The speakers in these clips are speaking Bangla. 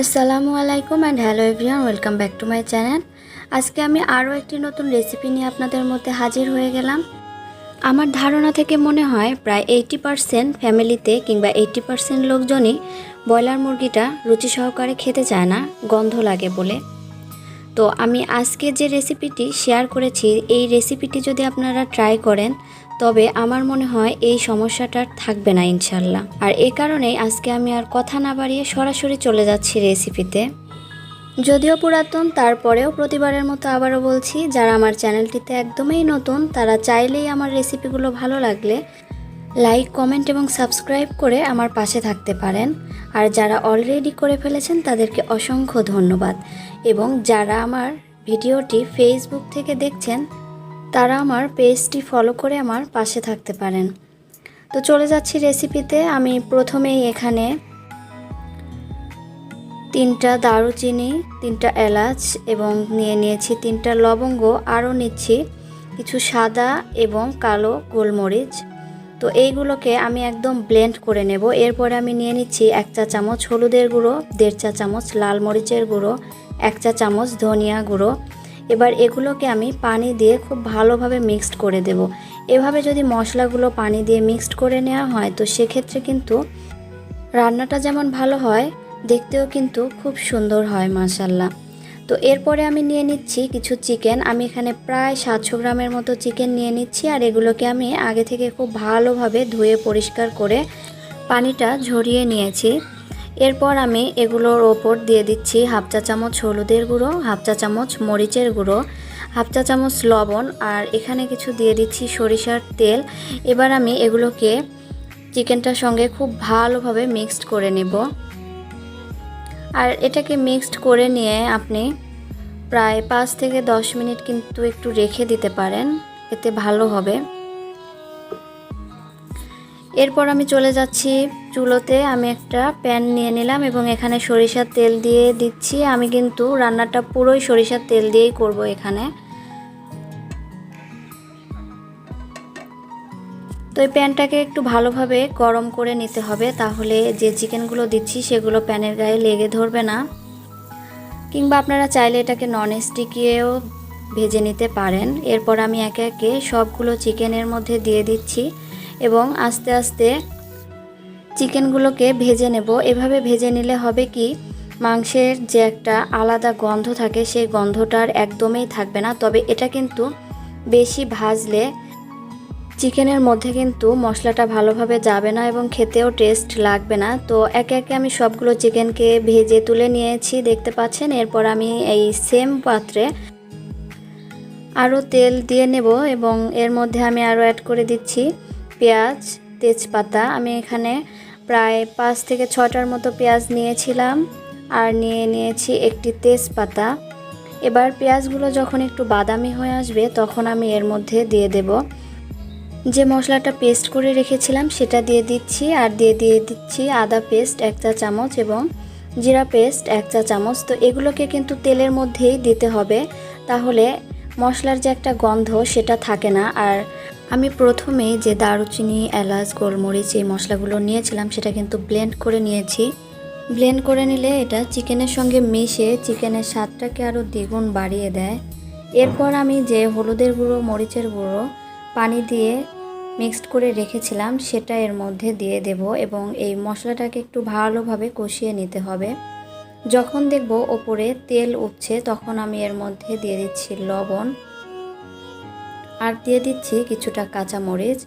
আসসালামু আলাইকুম and hello everyone welcome back to my channel আজকে আমি আরও একটি নতুন রেসিপি নিয়ে আপনাদের মধ্যে হাজির হয়ে গেলাম। আমার ধারণা থেকে মনে হয় প্রায় এইটি পারসেন্ট ফ্যামিলিতে কিংবা এইটি পারসেন্ট লোকজনই ব্রয়লার মুরগিটা রুচি সহকারে খেতে চায় না, গন্ধ লাগে বলে। তো আমি আজকে যে রেসিপিটি শেয়ার করেছি, এই রেসিপিটি যদি আপনারা ট্রাই করেন তবে আমার মনে হয় এই সমস্যাটা থাকবে না, ইনশাল্লাহ। আর এ কারণেই আজকে আমি আর কথা না বাড়িয়ে সরাসরি চলে যাচ্ছি রেসিপিতে। যদিও পুরাতন, তারপরেও প্রতিবারের মতো আবারও বলছি, যারা আমার চ্যানেলটিতে একদমই নতুন, তারা চাইলেই আমার রেসিপিগুলো ভালো লাগলে লাইক, কমেন্ট এবং সাবস্ক্রাইব করে আমার পাশে থাকতে পারেন। আর যারা অলরেডি করে ফেলেছেন, তাদেরকে অসংখ্য ধন্যবাদ। এবং যারা আমার ভিডিওটি ফেসবুক থেকে দেখছেন তারা আমার পেজটি ফলো করে আমার পাশে থাকতে পারেন। তো চলে যাচ্ছি রেসিপিতে আমি প্রথমেই এখানে তিনটা দারুচিনি, তিনটা এলাচ এবং নিয়ে নিয়েছি তিনটা লবঙ্গ। আরও নিচ্ছি কিছু সাদা এবং কালো গোলমরিচ। তো এইগুলোকে আমি একদম ব্লেন্ড করে নেব। এরপরে আমি নিয়ে নিচ্ছি এক চা চামচ হলুদের গুঁড়ো, দেড় চা চামচ লাল মরিচের গুঁড়ো, এক চা চামচ ধনিয়া গুঁড়ো। এবার এগুলোকে আমি পানি দিয়ে খুব ভালোভাবে মিক্সড করে দেব। এভাবে যদি মশলাগুলো পানি দিয়ে মিক্সড করে নেওয়া হয়, তো সেক্ষেত্রে কিন্তু রান্নাটা যেমন ভালো হয়, দেখতেও কিন্তু খুব সুন্দর হয় মাশাল্লাহ তো এরপরে আমি নিয়ে নিচ্ছি কিছু চিকেন। আমি এখানে প্রায় সাতশো গ্রামের মতো চিকেন নিয়ে নিচ্ছি আর এগুলোকে আমি আগে থেকে খুব ভালোভাবে ধুয়ে পরিষ্কার করে পানিটা ঝরিয়ে নিয়েছি। এরপর আমি এগুলোর ওপর দিয়ে দিচ্ছি হাফ চা চামচ হলুদের গুঁড়ো, হাফ চা চামচ মরিচের গুঁড়ো, হাফ চা চামচ লবণ আর এখানে কিছু দিয়ে দিচ্ছি সরিষার তেল। এবার আমি এগুলোকে চিকেনটার সঙ্গে খুব ভালোভাবে মিক্সড করে নেব। আর এটাকে মিক্সড করে নিয়ে আপনি প্রায় পাঁচ থেকে দশ মিনিট কিন্তু একটু রেখে দিতে পারেন, এতে ভালো হবে। এরপর আমি চলে যাচ্ছি চুলোতে আমি একটা প্যান নিয়ে নিলাম এবং এখানে সরিষার তেল দিয়ে দিচ্ছি। আমি কিন্তু রান্নাটা পুরোই সরিষার তেল দিয়েই করব এখানে। তো এই প্যানটাকে একটু ভালোভাবে গরম করে নিতে হবে, তাহলে যে চিকেনগুলো দিচ্ছি সেগুলো প্যানের গায়ে লেগে ধরবে না। কিংবা আপনারা চাইলে এটাকে নন স্টিকিয়েও ভেজে নিতে পারেন। এরপর আমি একে একে সবগুলো চিকেনের মধ্যে দিয়ে দিচ্ছি এবং আস্তে আস্তে চিকেনগুলোকে ভেজে নেব। এভাবে ভেজে নিলে হবে কি, মাংসের যে একটা আলাদা গন্ধ থাকে, সেই গন্ধটার একদমই থাকবে না। তবে এটা কিন্তু বেশি ভাজলে চিকেনের মধ্যে কিন্তু মশলাটা ভালোভাবে যাবে না এবং খেতেও টেস্ট লাগবে না। তো একে একে আমি সবগুলো চিকেনকে ভেজে তুলে নিয়েছি, দেখতে পাচ্ছেন? এরপর আমি এই সেম পাত্রে আরও তেল দিয়ে নেব এবং এর মধ্যে আমি আরও অ্যাড করে দিচ্ছি পেঁয়াজ, তেজপাতা। আমি এখানে প্রায় পাঁচ থেকে ছটার মতো পেঁয়াজ নিয়েছিলাম আর নিয়ে নিয়েছি একটি তেজপাতা। এবার পেঁয়াজগুলো যখন একটু বাদামি হয়ে আসবে, তখন আমি এর মধ্যে দিয়ে দেব। যে মশলাটা পেস্ট করে রেখেছিলাম, সেটা দিয়ে দিচ্ছি আর দিয়ে দিয়ে দিচ্ছি আদা পেস্ট এক চা চামচ এবং জিরা পেস্ট এক চা চামচ। তো এগুলোকে কিন্তু তেলের মধ্যেই দিতে হবে, তাহলে মশলার যে একটা গন্ধ সেটা থাকে না। আর আমি প্রথমে যে দারুচিনি, এলাচ, গোলমরিচ এই মশলাগুলো নিয়েছিলাম, সেটা কিন্তু ব্লেন্ড করে নিয়েছি। ব্লেন্ড করে নিলে এটা চিকেনের সঙ্গে মিশে চিকেনের স্বাদটাকে আরও দ্বিগুণ বাড়িয়ে দেয়। এরপর আমি যে হলুদের গুঁড়ো, মরিচের গুঁড়ো, পানি দিয়ে মিক্সড করে রেখেছিলাম, সেটা এর মধ্যে দিয়ে দেব এবং এই মশলাটাকে একটু ভালোভাবে কষিয়ে নিতে হবে। যখন দেখব ওপরে তেল উঠছে, তখন আমি এর মধ্যে দিয়ে দিচ্ছি লবণ। আর দিয়ে দিচ্ছি কিছুটা কাঁচামরিচ।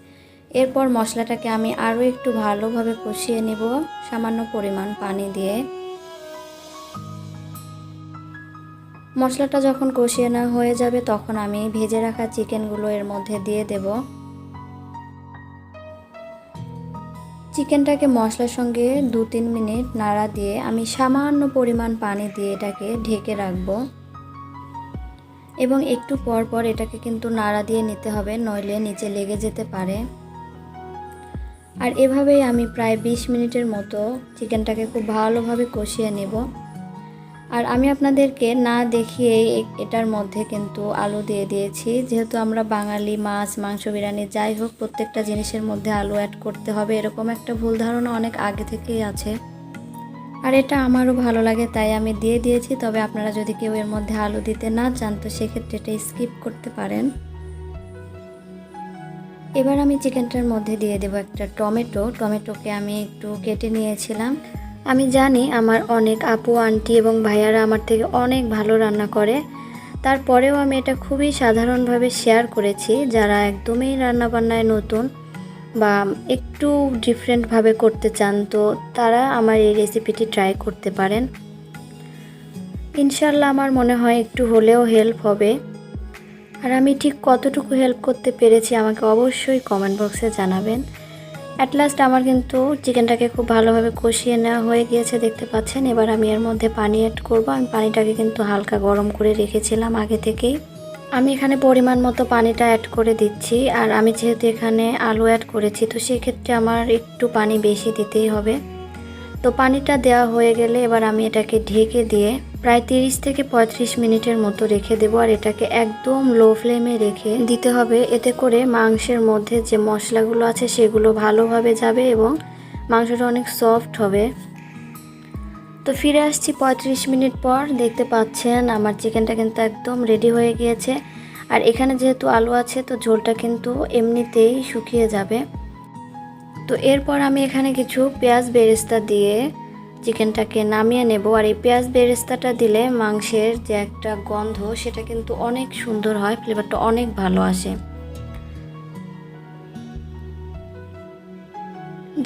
এরপর মশলাটাকে আমি আরও একটু ভালোভাবে কষিয়ে নেব সামান্য পরিমাণ পানি দিয়ে। মশলাটা যখন কষিয়ে নেওয়া হয়ে যাবে তখন আমি ভেজে রাখা চিকেনগুলো এর মধ্যে দিয়ে দেব। চিকেনটাকে মশলার সঙ্গে দু তিন মিনিট নাড়া দিয়ে আমি সামান্য পরিমাণ পানি দিয়ে এটাকে ঢেকে রাখব। এবং একটু পর পর এটাকে কিন্তু নাড়া দিয়ে নিতে হবে, নইলে নিচে লেগে যেতে পারে। আর এভাবেই আমি প্রায় ২০ মিনিটের মতো চিকেনটাকে খুব ভালোভাবে কষিয়ে নেব। আর আমি আপনাদেরকে না দেখিয়ে এটার মধ্যে কিন্তু আলু দিয়ে দিয়েছি। যেহেতু আমরা বাঙালি, মাছ, মাংস, বিরিয়ানি যাই হোক, প্রত্যেকটা জিনিসের মধ্যে আলু অ্যাড করতে হবে, এরকম একটা ভুল ধারণা অনেক আগে থেকেই আছে। আর এটা আমারও ভালো লাগে, তাই আমি দিয়ে দিয়েছি। তবে আপনারা যদি কেউ এর মধ্যে আলু দিতে না চান, তো সেক্ষেত্রে এটা স্কিপ করতে পারেন। এবার আমি চিকেনটার মধ্যে দিয়ে দেবো একটা টমেটো। টমেটোকে আমি একটু কেটে নিয়েছিলাম। আমি জানি আমার অনেক আপু, আন্টি এবং ভাইয়ারা আমার থেকে অনেক ভালো রান্না করে। তারপরেও আমি এটা খুবই সাধারণভাবে শেয়ার করেছি। যারা একদমই রান্নাবান্নায় নতুন বা একটু ডিফারেন্টভাবে করতে চান, তো তারা আমার এই রেসিপিটি ট্রাই করতে পারেন। ইনশাল্লাহ আমার মনে হয় একটু হলেও হেল্প হবে। আর আমি ঠিক কতটুকু হেল্প করতে পেরেছি আমাকে অবশ্যই কমেন্ট বক্সে জানাবেন। অ্যাট লাস্ট আমার কিন্তু চিকেনটাকে খুব ভালোভাবে কষিয়ে নেওয়া হয়ে গিয়েছে, দেখতে পাচ্ছেন। এবার আমি এর মধ্যে পানি অ্যাড করব। আমি পানিটাকে কিন্তু হালকা গরম করে রেখেছিলাম আগে থেকেই। আমি এখানে পরিমাণ মতো পানিটা অ্যাড করে দিচ্ছি, আর আমি যেহেতু এখানে আলু অ্যাড করেছি, তো সেক্ষেত্রে আমার একটু পানি বেশি দিতেই হবে। তো পানিটা দেওয়া হয়ে গেলে এবার আমি এটাকে ঢেকে দিয়ে প্রায় তিরিশ থেকে পঁয়ত্রিশ মিনিটের মতো রেখে দেবো, আর এটাকে একদম লো ফ্লেমে রেখে দিতে হবে। এতে করে মাংসের মধ্যে যে মশলাগুলো আছে সেগুলো ভালোভাবে যাবে এবং মাংসটা অনেক সফট হবে। তো ফিরে আসছি পঁয়ত্রিশ মিনিট পর, দেখতে পাচ্ছেন আমার চিকেনটা কিন্তু একদম রেডি হয়ে গিয়েছে। আর এখানে যেহেতু আলু আছে, তো ঝোলটা কিন্তু এমনিতেই শুকিয়ে যাবে। তো এরপর আমি এখানে কিছু পেঁয়াজ বেরেস্তা দিয়ে চিকেনটাকে নামিয়ে নেব। আর এই পেঁয়াজ বেরেস্তাটা দিলে মাংসের যে একটা গন্ধ, সেটা কিন্তু অনেক সুন্দর হয়, ফ্লেভারটা অনেক ভালো আসে।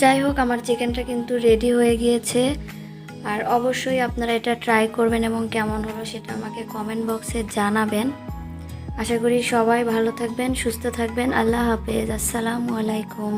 যাই হোক, আমার চিকেনটা কিন্তু রেডি হয়ে গিয়েছে। আর অবশ্যই আপনারা এটা ট্রাই করবেন এবং কেমন হলো সেটা আমাকে কমেন্ট বক্সে জানাবেন। আশা করি সবাই ভালো থাকবেন, সুস্থ থাকবেন। আল্লাহ হাফেজ। আসসালামু আলাইকুম।